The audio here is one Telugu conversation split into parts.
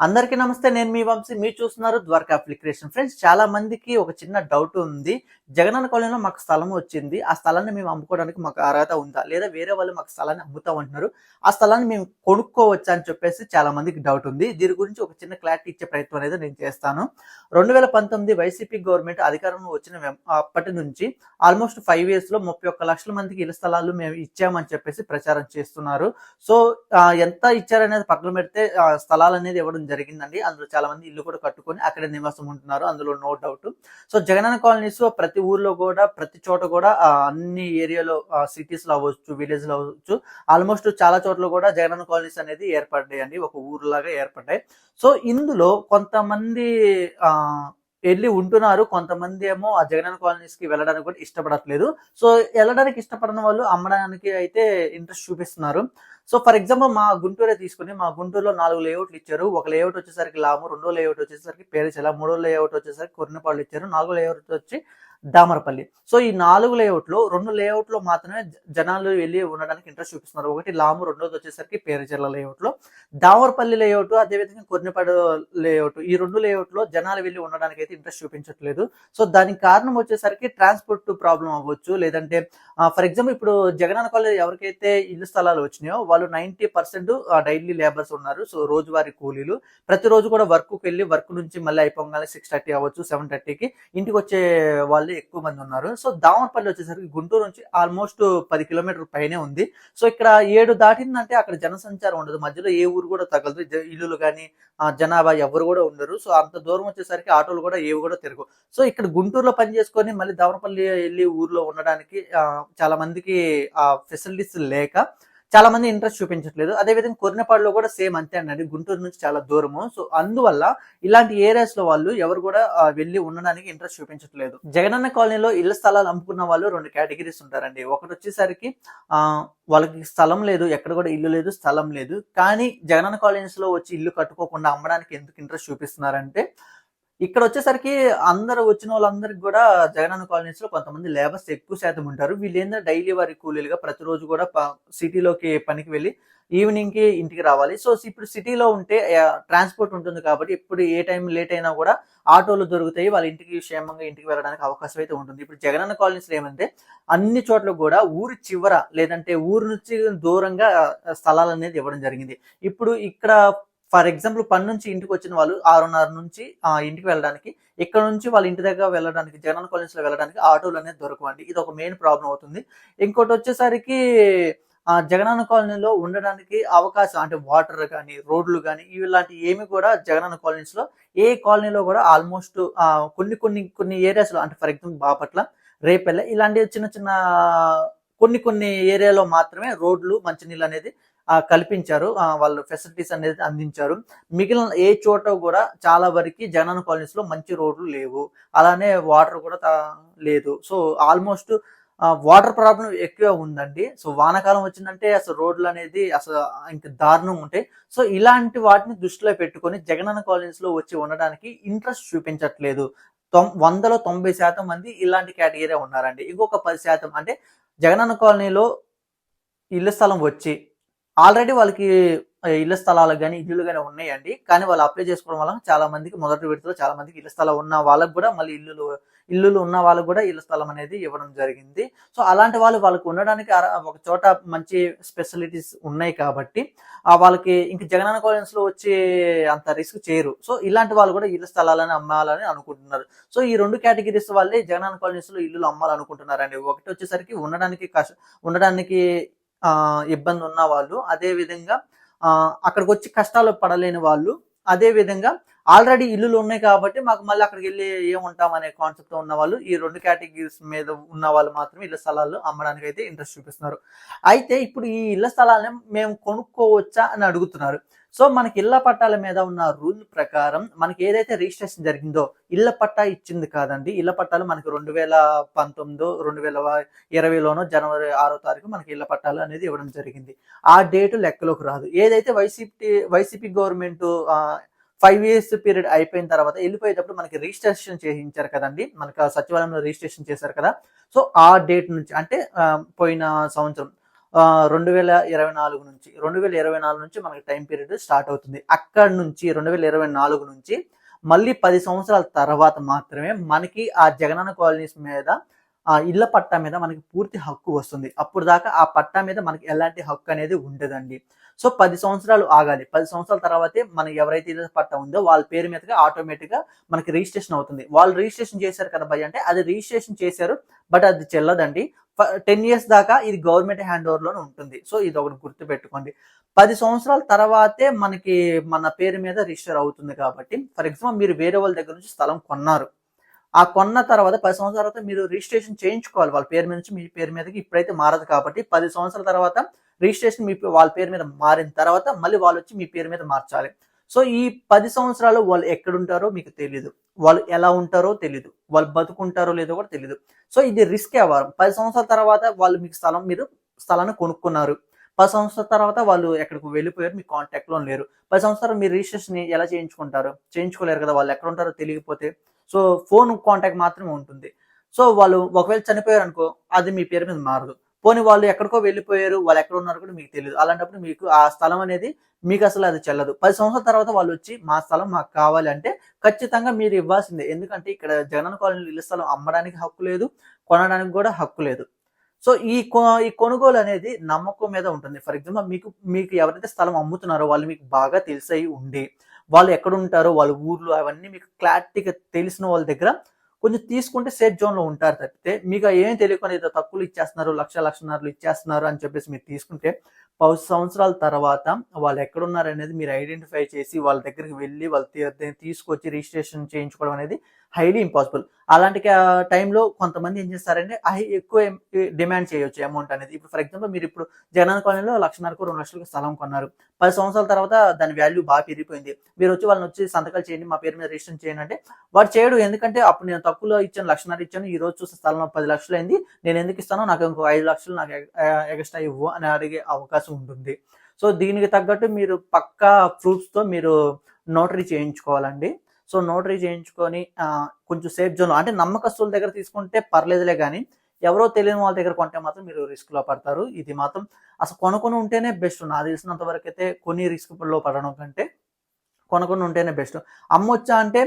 అందరికీ నమస్తే నేను మీ వంశీ. మీరు చూస్తున్నారు ద్వారకా అప్లికేషన్ ఫ్రెండ్స్ చాలా మందికి ఒక చిన్న డౌట్ ఉంది. జగనన్న కాలనీలో మాకు స్థలం వచ్చింది. ఆ స్థలాన్ని మేము అమ్ముకోవడానికి మాకు అర్హత ఉందా? లేదా వేరే వాళ్ళు మాకు స్థలాన్ని అమ్ముతాం అంటున్నారు ఆ స్థలాన్ని మేము కొనుక్కోవచ్చా అని చెప్పేసి చాలా మందికి డౌట్ ఉంది. దీని గురించి ఒక చిన్న క్లారిటీ ఇచ్చే ప్రయత్నం అనేది నేను చేస్తాను. రెండు వేల పంతొమ్మిది వైసీపీ గవర్నమెంట్ అధికారంలో వచ్చిన అప్పటి నుంచి ఆల్మోస్ట్ ఫైవ్ ఇయర్స్లో ముప్పై ఒక్క లక్షల మందికి ఇళ్ళ స్థలాలు మేము ఇచ్చామని చెప్పేసి ప్రచారం చేస్తున్నారు. సో ఎంత ఇచ్చారనేది పక్కన పెడితే ఆ, స్థలాలు అనేది ఇవ్వడం జరిగిందండి. అందులో చాలా మంది ఇల్లు కూడా కట్టుకొని అక్కడే నివాసం ఉంటున్నారు. అందులో no doubt so Jagananna colonies ప్రతి ఊర్లో కూడా ప్రతి చోట కూడా అన్ని ఏరియాలో సిటీస్లో అవ్వచ్చు విలేజ్లో అవ్వచ్చు ఆల్మోస్ట్ చాలా చోట్ల కూడా జగనన్న కాలనీస్ అనేది ఏర్పడ్డాయి అండి ఒక ఊరులాగా ఏర్పడ్డాయి. సో ఇందులో కొంతమంది ఆ వెళ్ళి ఉంటున్నారు. కొంతమంది ఏమో ఆ జగన్ కాలనీస్కి వెళ్ళడానికి కూడా ఇష్టపడట్లేదు. సో వెళ్ళడానికి ఇష్టపడిన వాళ్ళు అమ్మడానికి అయితే ఇంట్రెస్ట్ చూపిస్తున్నారు. సో ఫర్ ఎగ్జాంపుల్ మా గుంటూరే తీసుకుని మా గుంటూరులో నాలుగు లేఅవుట్లు ఇచ్చారు. ఒక లేఅవుట్ వచ్చేసరికి లాము రెండో లేఅవుట్ వచ్చేసరికి పేరుచెల మూడో లేఅవుట్ వచ్చేసరికి కొర్నపాళ్ళు ఇచ్చారు. నాలుగో లేఅవుట్ వచ్చి దామరపల్లి. సో ఈ నాలుగు లేఅవుట్లో రెండు లేఅవుట్లో మాత్రమే జనాలు వెళ్ళి ఉండడానికి ఇంట్రెస్ట్ చూపిస్తున్నారు. ఒకటి లాము రెండోది వచ్చేసరికి పేరుచెల్ల లేఅవుట్లో. దామరపల్లి లేఅవుట్ అదేవిధంగా కొర్నిపాడు లేఅవుట్. ఈ రెండు లేఅవుట్లో జనాలు వెళ్ళి ఉండడానికి అయితే ఇంట్రెస్ట్ చూపించట్లేదు. సో దానికి కారణం వచ్చేసరికి ట్రాన్స్పోర్ట్ ప్రాబ్లం అవ్వచ్చు. లేదంటే ఫర్ ఎగ్జాంపుల్ ఇప్పుడు జగనన్న కాలేజ్ ఎవరికైతే ఇల్లు స్థలాలు వచ్చినాయో వాళ్ళు నైంటీ పర్సెంట్ డైలీ లేబర్స్ ఉన్నారు. సో రోజువారీ కూలీలు. ప్రతిరోజు కూడా వర్క్కి వెళ్ళి వర్క్ నుంచి మళ్ళీ అయిపోగానే సిక్స్ థర్టీ అవ్వచ్చు సెవెన్ థర్టీకి. ఇంటికి వచ్చే వాళ్ళు ఎక్కువ మంది ఉన్నారు. సో దామరపల్లి వచ్చేసరికి గుంటూరు నుంచి ఆల్మోస్ట్ పది కిలోమీటర్ పైనే ఉంది. సో ఇక్కడ ఏడు దాటిందంటే అక్కడ జనసంచారం ఉండదు. మధ్యలో ఏ ఊరు కూడా తగలదు. జ- ఇల్లులు కానీ జనాభా ఎవరు కూడా ఉండరు. సో అంత దూరం వచ్చేసరికి ఆటోలు కూడా ఏవి కూడా తిరగవు. సో ఇక్కడ గుంటూరులో పని చేసుకొని మళ్ళీ దామరపల్లి వెళ్ళి ఊర్లో ఉండడానికి చాలా మందికి ఆ ఫెసిలిటీస్ లేక చాలా మంది ఇంట్రెస్ట్ చూపించట్లేదు. అదేవిధంగా కొరినపాడులో కూడా సేమ్ అంతే అండి గుంటూరు నుంచి చాలా దూరము. సో అందువల్ల ఇలాంటి ఏరియాస్లో వాళ్ళు ఎవరు కూడా వెళ్ళి ఉండడానికి ఇంట్రెస్ట్ చూపించట్లేదు. జగనన్న కాలనీలో ఇళ్ళ స్థలాలు అమ్ముకున్న వాళ్ళు రెండు కేటగిరీస్ ఉంటారండి. ఒకటి వచ్చేసరికి ఆ వాళ్ళకి స్థలం లేదు ఎక్కడ కూడా ఇల్లు లేదు స్థలం లేదు. కానీ జగనన్న కాలనీస్లో వచ్చి ఇల్లు కట్టుకోకుండా అమ్మడానికి ఎందుకు ఇంట్రెస్ట్ చూపిస్తున్నారంటే ఇక్కడ వచ్చేసరికి అందరు వచ్చిన వాళ్ళందరికి కూడా జగనన్న కాలనీస్లో కొంతమంది లేబర్స్ ఎక్కువ శాతం ఉంటారు. వీళ్ళు ఏంటంటే డైలీ వారి కూలీలుగా ప్రతిరోజు కూడా సిటీలోకి పనికి వెళ్ళి ఈవినింగ్కి ఇంటికి రావాలి. సో ఇప్పుడు సిటీలో ఉంటే ట్రాన్స్పోర్ట్ ఉంటుంది కాబట్టి ఇప్పుడు ఏ టైం లేట్ అయినా కూడా ఆటోలు దొరుకుతాయి. వాళ్ళ ఇంటికి క్షేమంగా ఇంటికి వెళ్ళడానికి అవకాశం అయితే ఉంటుంది. ఇప్పుడు జగనన్న కాలనీస్ ఏమంటే అన్ని చోట్ల కూడా ఊరి చివర లేదంటే ఊరు నుంచి దూరంగా స్థలాలు అనేది ఇవ్వడం జరిగింది. ఇప్పుడు ఇక్కడ ఫర్ ఎగ్జాంపుల్ పని నుంచి ఇంటికి వచ్చిన వాళ్ళు ఆరున్నర నుంచి ఇంటికి వెళ్ళడానికి ఇక్కడ నుంచి వాళ్ళ ఇంటి దగ్గర వెళ్ళడానికి జగన్ కాలనీస్లో వెళ్ళడానికి ఆటోలు అనేది దొరకవండి. ఇది ఒక మెయిన్ ప్రాబ్లం అవుతుంది. ఇంకోటి వచ్చేసరికి ఆ జగనన్న కాలనీలో ఉండడానికి అవకాశం అంటే వాటర్ కానీ రోడ్లు కానీ ఇలాంటి ఏమి కూడా జగనన్న కాలనీస్లో ఏ కాలనీలో కూడా ఆల్మోస్ట్ కొన్ని కొన్ని కొన్ని ఏరియాస్లో అంటే ఫర్ ఎగ్జాంపుల్ బాపట్ల రేపెల్ల ఇలాంటి చిన్న చిన్న కొన్ని కొన్ని ఏరియాలో మాత్రమే రోడ్లు మంచినీళ్ళు అనేది కల్పించారు. వాళ్ళు ఫెసిలిటీస్ అనేది అందించారు. మిగిలిన ఏ చోట కూడా చాలా వరకు జగనన్న కాలనీస్లో మంచి రోడ్లు లేవు. అలానే వాటర్ కూడా లేదు. సో ఆల్మోస్ట్ వాటర్ ప్రాబ్లం ఎక్కువ ఉందండి. సో వానాకాలం వచ్చిందంటే అసలు రోడ్లు అనేది అసలు ఇంకా దారుణం ఉంటాయి. సో ఇలాంటి వాటిని దృష్టిలో పెట్టుకొని జగనన్న కాలనీస్లో వచ్చి ఉండడానికి ఇంట్రెస్ట్ చూపించట్లేదు. తొం- వందలో తొంభై శాతం మంది ఇలాంటి కేటగిరీ ఉన్నారండి. ఇంకొక పది శాతం అంటే జగనన్న కాలనీలో ఇళ్ళ స్థలం వచ్చి ఆల్రెడీ వాళ్ళకి ఇళ్ళ స్థలాలు కానీ ఇల్లులు కానీ ఉన్నాయండి. కానీ వాళ్ళు అప్లై చేసుకోవడం వల్ల చాలా మందికి మొదటి విడతలో చాలా మందికి ఇళ్ళ స్థలం ఉన్న వాళ్ళకి కూడా మళ్ళీ ఇల్లులు ఇల్లులు ఉన్న వాళ్ళు కూడా ఇల్లు స్థలం అనేది ఇవ్వడం జరిగింది. సో అలాంటి వాళ్ళు వాళ్ళకి ఉండడానికి ఒక చోట మంచి స్పెషలిటీస్ ఉన్నాయి కాబట్టి ఆ వాళ్ళకి ఇంక జగనన్న కాలనీస్లో లో అంత రిస్క్ చేయరు. సో ఇలాంటి వాళ్ళు కూడా ఇల్లు స్థలాలని అమ్మాలని అనుకుంటున్నారు. సో ఈ రెండు కేటగిరీస్ వాళ్ళే జగనన్న కాలనీస్లో ఇల్లులు అమ్మాలనుకుంటున్నారండి. ఒకటి వచ్చేసరికి ఉండడానికి కష్ట ఉండడానికి ఆ ఇబ్బంది ఉన్న వాళ్ళు అదే విధంగా ఆ అక్కడికి వచ్చి కష్టాలు పడలేని వాళ్ళు అదే విధంగా ఆల్రెడీ ఇల్లులు ఉన్నాయి కాబట్టి మాకు మళ్ళీ అక్కడికి వెళ్ళి ఏముంటాం అనే కాన్సెప్ట్ ఉన్న వాళ్ళు ఈ రెండు కేటగిరీస్ మీద ఉన్న వాళ్ళు మాత్రమే ఇళ్ళ స్థలాలు అమ్మడానికి అయితే ఇంట్రెస్ట్ చూపిస్తున్నారు. అయితే ఇప్పుడు ఈ ఇళ్ళ స్థలాలను మేము కొనుక్కోవచ్చా అని అడుగుతున్నారు. సో మనకి ఇళ్ళ పట్టాల మీద ఉన్న రూల్ ప్రకారం మనకి ఏదైతే రిజిస్ట్రేషన్ జరిగిందో ఇళ్ళ పట్టా ఇచ్చింది కాదండి. ఇళ్ళ పట్టాలు మనకి రెండు వేల పంతొమ్మిదో రెండు వేల ఇరవైలోనో జనవరి ఆరో తారీఖు మనకి ఇళ్ళ పట్టాలు అనేది ఇవ్వడం జరిగింది. ఆ డేట్ లెక్కలోకి రాదు. ఏదైతే YCP YCP government five years period అయిపోయిన తర్వాత వెళ్ళిపోయేటప్పుడు మనకి రిజిస్ట్రేషన్ చేయించారు కదండి. మనకి సచివాలయంలో రిజిస్ట్రేషన్ చేశారు కదా. సో ఆ డేట్ నుంచి అంటే పోయిన సంవత్సరం రెండు వేల ఇరవై నాలుగు నుంచి రెండు వేల ఇరవై నాలుగు నుంచి మనకి టైం పీరియడ్ స్టార్ట్ అవుతుంది. అక్కడ నుంచి రెండు వేల ఇరవై నాలుగు నుంచి మళ్ళీ పది సంవత్సరాల తర్వాత మాత్రమే మనకి ఆ జగనన్న కాలనీస్ మీద ఆ ఇళ్ళ పట్టా మీద మనకి పూర్తి హక్కు వస్తుంది. అప్పుడు దాకా ఆ పట్టా మీద మనకి ఎలాంటి హక్కు అనేది ఉండదండి. సో పది సంవత్సరాలు ఆగాలి. పది సంవత్సరాల తర్వాతే మనకి ఎవరైతే ఇళ్ళ పట్టా ఉందో వాళ్ళ పేరు మీదగా ఆటోమేటిక్గా మనకి రిజిస్ట్రేషన్ అవుతుంది. వాళ్ళు రిజిస్ట్రేషన్ చేశారు కదా భయ అంటే అది రిజిస్ట్రేషన్ చేశారు బట్ అది చెల్లదండి. టెన్ ఇయర్స్ దాకా ఇది గవర్నమెంట్ హ్యాండ్ ఓవర్లోనే ఉంటుంది. సో ఇది ఒకటి గుర్తు పెట్టుకోండి పది సంవత్సరాల తర్వాతే మనకి మన పేరు మీద రిజిస్టర్ అవుతుంది కాబట్టి ఫర్ ఎగ్జాంపుల్ మీరు వేరే వాళ్ళ దగ్గర నుంచి స్థలం కొన్నారు. ఆ కొన్న తర్వాత పది సంవత్సరాల తర్వాత మీరు రిజిస్ట్రేషన్ చేయించుకోవాలి. వాళ్ళ పేరు మీద నుంచి మీ పేరు మీదకి ఇప్పుడైతే మారదు కాబట్టి పది సంవత్సరాల తర్వాత రిజిస్ట్రేషన్ మీ వాళ్ళ పేరు మీద మారిన తర్వాత మళ్ళీ వాళ్ళు వచ్చి మీ పేరు మీద మార్చాలి. సో ఈ పది సంవత్సరాలు వాళ్ళు ఎక్కడుంటారో మీకు తెలియదు వాళ్ళు ఎలా ఉంటారో తెలియదు వాళ్ళు బతుకుంటారో లేదో కూడా తెలియదు సో ఇది రిస్క్ వ్యవహారం. పది సంవత్సరాల తర్వాత వాళ్ళు మీకు స్థలం మీరు స్థలాన్ని కొనుక్కున్నారు. పది సంవత్సరాల తర్వాత వాళ్ళు ఎక్కడికి వెళ్ళిపోయారు మీ కాంటాక్ట్లో లేరు. పది సంవత్సరాలు మీరు రిజిస్ట్రేషన్ ఎలా చేయించుకుంటారు? చేయించుకోలేరు కదా వాళ్ళు. ఎక్కడ ఉంటారో తెలియకపోతే సో ఫోన్ కాంటాక్ట్ మాత్రమే ఉంటుంది. సో వాళ్ళు ఒకవేళ చనిపోయారు అనుకో అది మీ పేరు మీద మారదు. పోనీ వాళ్ళు ఎక్కడికో వెళ్ళిపోయారు వాళ్ళు ఎక్కడ ఉన్నారు కూడా మీకు తెలియదు అలాంటప్పుడు మీకు ఆ స్థలం అనేది మీకు అసలు అది చెల్లదు. పది సంవత్సరాల తర్వాత వాళ్ళు వచ్చి మా స్థలం మాకు కావాలి అంటే ఖచ్చితంగా మీరు ఇవ్వాల్సిందే. ఎందుకంటే ఇక్కడ జగన్ కాలనీ ఇల్లు స్థలం అమ్మడానికి హక్కు లేదు కొనడానికి కూడా హక్కు లేదు. సో ఈ ఈ కొనుగోలు అనేది నమ్మకం మీద ఉంటుంది. ఫర్ ఎగ్జాంపుల్ మీకు మీకు ఎవరైతే స్థలం అమ్ముతున్నారో వాళ్ళు మీకు బాగా తెలిసై ఉండి. వాళ్ళు ఎక్కడుంటారో వాళ్ళ ఊర్లు అవన్నీ మీకు క్లారిటీగా తెలిసిన వాళ్ళ దగ్గర కొంచెం తీసుకుంటే సేఫ్ జోన్లో ఉంటారు తప్పితే మీకు ఏం తెలియకుండా ఏదో తక్కువలు ఇచ్చేస్తున్నారు లక్ష లక్షన్నరలు ఇచ్చేస్తున్నారు అని చెప్పేసి మీరు తీసుకుంటే పది సంవత్సరాల తర్వాత వాళ్ళు ఎక్కడున్నారు అనేది మీరు ఐడెంటిఫై చేసి వాళ్ళ దగ్గరికి వెళ్ళి వాళ్ళ తీసుకొచ్చి రిజిస్ట్రేషన్ చేయించుకోవడం అనేది హైలీ ఇంపాసిబుల్ అలాంటి టైంలో కొంతమంది ఏం చేస్తారంటే ఎక్కువ డిమాండ్ చేయొచ్చు అమౌంట్ అనేది. ఇప్పుడు ఫర్ ఎగ్జాంపుల్ మీరు ఇప్పుడు జగన్ కాలనీలో లక్షన్నరకు రెండు లక్షలకు స్థలం కొన్నారు. పది సంవత్సరాల తర్వాత దాని వాల్యూ బాగా పెరిగిపోయింది. మీరు వచ్చి వాళ్ళని వచ్చి సంతకాలు చేయండి మా పేరు మీద రిజిస్టర్ చేయండి అంటే వాడు చేయడు. ఎందుకంటే అప్పుడు నేను తక్కువలో ఇచ్చాను లక్షన్నర ఇచ్చాను. ఈ రోజు చూస్తే స్థలం పది లక్షలు అయింది. నేను ఎందుకు ఇస్తానో నాకు ఇంకో ఐదు లక్షలు నాకు ఎక్స్ట్రా ఇవ్వు అని అడిగే అవకాశం ఉంటుంది. సో దీనికి తగ్గట్టు మీరు పక్కా ప్రూఫ్స్తో మీరు నోటరీ చేయించుకోవాలండి. సో నోటరీ చేయించుకొని కొంచెం సేఫ్ జోన్ అంటే నమ్మకస్తుల దగ్గర తీసుకుంటే పర్లేదులే కానీ ఎవరో తెలియని వాళ్ళ దగ్గర కొంటే మాత్రం మీరు రిస్క్లో పడతారు. ఇది మాత్రం అసలు కొనుక్కొని ఉంటేనే బెస్ట్. నాకు తెలిసినంత వరకు అయితే కొన్ని రిస్క్లో పడడం కంటే కొనుక్కొని ఉంటేనే బెస్ట్. అమ్మొచ్చా అంటే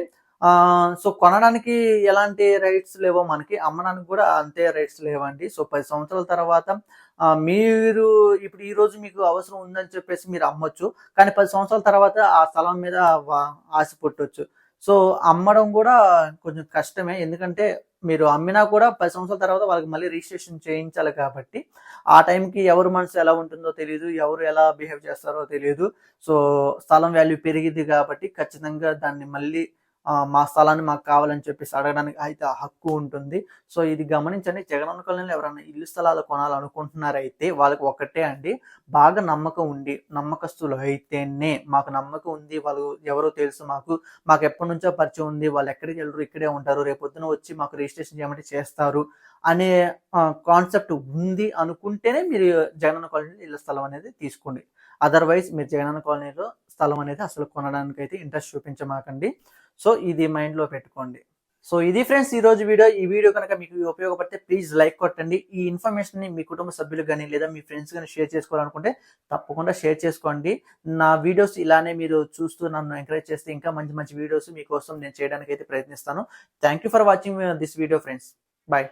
సో కొనడానికి ఎలాంటి రైట్స్ లేవో మనకి అమ్మడానికి కూడా అంతే రైట్స్ లేవండి. సో పది సంవత్సరాల తర్వాత మీరు ఇప్పుడు ఈ రోజు మీకు అవసరం ఉందని చెప్పేసి మీరు అమ్మొచ్చు. కానీ పది సంవత్సరాల తర్వాత ఆ స్థలం మీద ఆశ పుట్టొచ్చు. సో అమ్మడం కూడా కొంచెం కష్టమే. ఎందుకంటే మీరు అమ్మినా కూడా పది సంవత్సరాల తర్వాత వాళ్ళకి మళ్ళీ రిజిస్ట్రేషన్ చేయించాలి కాబట్టి ఆ టైంకి ఎవరు మనసు ఎలా ఉంటుందో తెలియదు ఎవరు ఎలా బిహేవ్ చేస్తారో తెలియదు సో స్థలం వాల్యూ పెరిగింది కాబట్టి ఖచ్చితంగా దాన్ని మళ్ళీ మా స్థలాన్ని మాకు కావాలని చెప్పేసి అడగడానికి అయితే హక్కు ఉంటుంది. సో ఇది గమనించండి. జగనన్న కాలనీలో ఎవరైనా ఇల్లు స్థలాలు కొనాలనుకుంటున్నారైతే వాళ్ళకి ఒకటే అండి. బాగా నమ్మకం ఉండి నమ్మకస్తులు అయితేనే మాకు నమ్మకం ఉంది. వాళ్ళు ఎవరో తెలుసు మాకు. మాకు ఎప్పటి నుంచో పరిచయం ఉంది. వాళ్ళు ఎక్కడికి వెళ్ళరు ఇక్కడే ఉంటారు. రేపొద్దున వచ్చి మాకు రిజిస్ట్రేషన్ చేయమంటే చేస్తారు అనే కాన్సెప్ట్ ఉంది అనుకుంటేనే మీరు జగనన్న కాలనీలో ఇళ్ళ స్థలం అనేది తీసుకోండి. అదర్వైజ్ మీరు జగనన్న కాలనీలో స్థలం అనేది అసలు కొనడానికి అయితే ఇంట్రెస్ట్ చూపించమాకండి. సో ఇది మైండ్లో పెట్టుకోండి. సో ఇది ఫ్రెండ్స్ ఈ రోజు వీడియో. ఈ వీడియో కనుక మీకు ఉపయోగపడితే ప్లీజ్ లైక్ కొట్టండి. ఈ ఇన్ఫర్మేషన్ని మీ కుటుంబ సభ్యులు కానీ లేదా మీ ఫ్రెండ్స్ కానీ షేర్ చేసుకోవాలనుకుంటే తప్పకుండా షేర్ చేసుకోండి. నా వీడియోస్ ఇలానే మీరు చూస్తూ నన్ను ఎంకరేజ్ చేస్తే ఇంకా మంచి మంచి వీడియోస్ మీకోసం నేను చేయడానికి అయితే ప్రయత్నిస్తాను. Thank you for watching this video friends bye